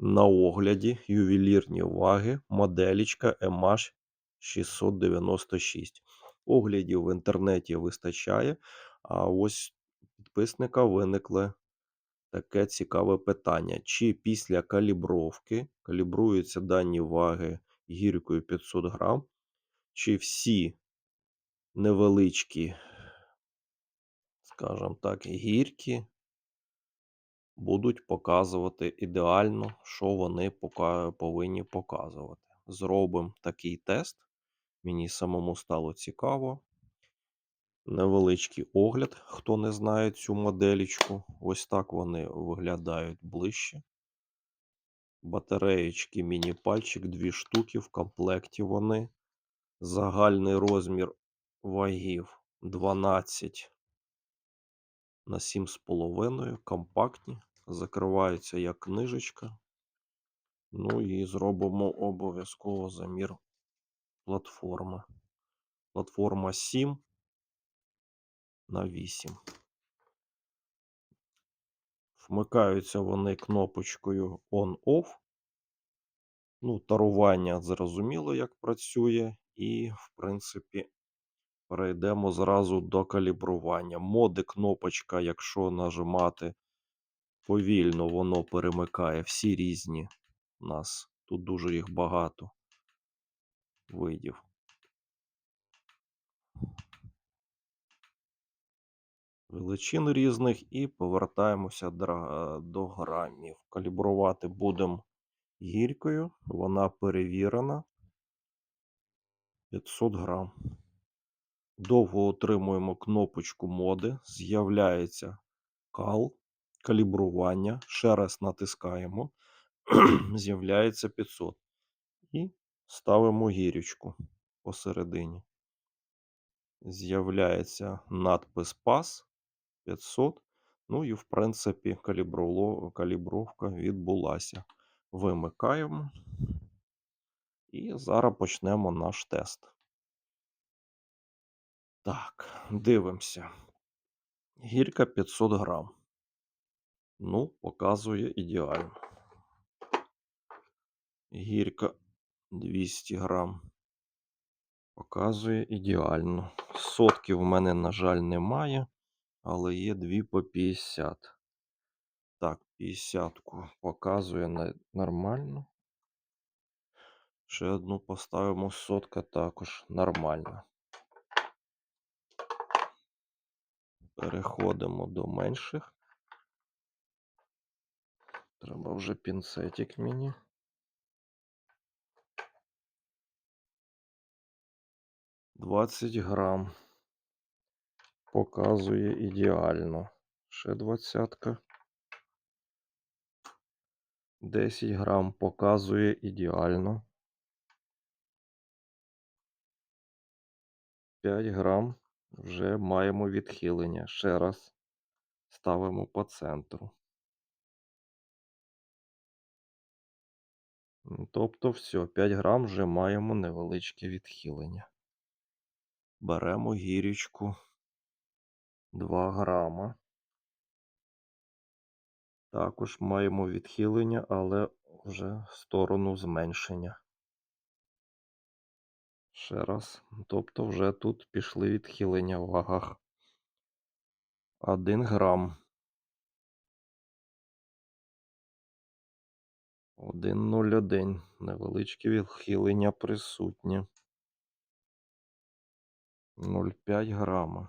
На огляді ювелірні ваги, моделічка MH 696. Оглядів в інтернеті вистачає, а ось підписника виникло таке цікаве питання: чи після калібровки калібруються дані ваги гіркою 500 грам, чи всі невеличкі, скажімо так, гірки будуть показувати ідеально, що вони повинні показувати. Зробимо такий тест. Мені самому стало цікаво. Невеличкий огляд, хто не знає цю моделічку. Ось так вони виглядають ближче. Батареєчки, міні-пальчик, дві штуки в комплекті вони. Загальний розмір вагів 12 на 7,5. Компактні. Закриваються як книжечка. Ну і зробимо обов'язково замір платформи. Платформа 7 на 8. Вмикаються вони кнопочкою On-Off. Ну, тарування зрозуміло, як працює, і, в принципі, перейдемо зразу до калібрування. Моди кнопочка, якщо нажимати повільно, воно перемикає всі різні у нас. Тут дуже їх багато видів. величин різних і повертаємося до грамів. Калібрувати будемо гіркою, вона перевірена 500 грам. Довго отримуємо кнопочку моди, з'являється кал, калібрування. Ще раз натискаємо, з'являється 500. І ставимо гірочку посередині. З'являється надпис пас 500. Ну і, в принципі, калібровка відбулася. Вимикаємо. І зараз почнемо наш тест. Так, дивимося. Гірка 500 грам. Ну, показує ідеально. Гірка 200 грам. Показує ідеально. Сотки в мене, на жаль, немає, але є дві по 50. Так, 50-ку показує нормально. Ще одну поставимо сотка також нормально. Переходимо до менших. Треба вже пінцетик мені. Двадцять грам. Показує ідеально. Ще двадцятка. 10 грам показує ідеально. 5 грам вже маємо відхилення. Ще раз ставимо по центру. Тобто, все, 5 грам вже маємо невеличке відхилення. Беремо гірічку 2 грама. Також маємо відхилення, але вже в сторону зменшення. Ще раз. Тобто вже тут пішли відхилення в вагах. 1 грам. 1,01. Невеличке відхилення присутнє. 0,5 грама.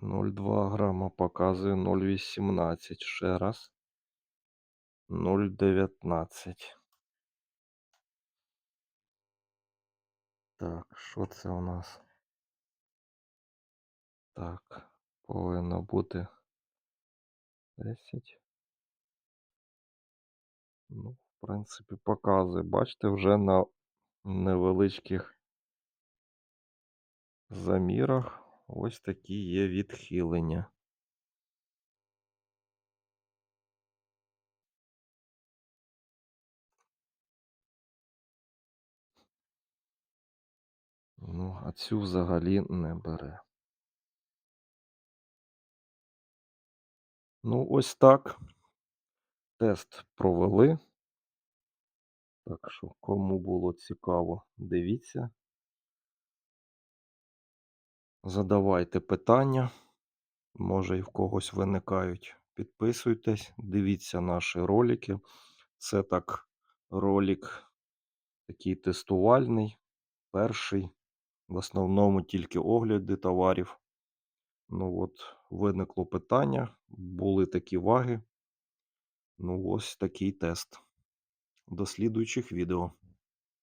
Ноль два грама показує 0,18. Ще раз. 0,19. Так, що це у нас? Так, повинно бути 10. Ну, в принципі, показує. Бачите, вже на невеличких замірах ось такі є відхилення. Ну, а цю взагалі не бере. Ну, ось так. Тест провели. Так що, кому було цікаво, дивіться. Задавайте питання. Може і в когось виникають. Підписуйтесь, дивіться наші ролики. Це так ролик такий тестувальний. Перший. В основному тільки огляди товарів. Ну от, виникло питання, були такі ваги. Ну, ось такий тест. До слідуючих відео.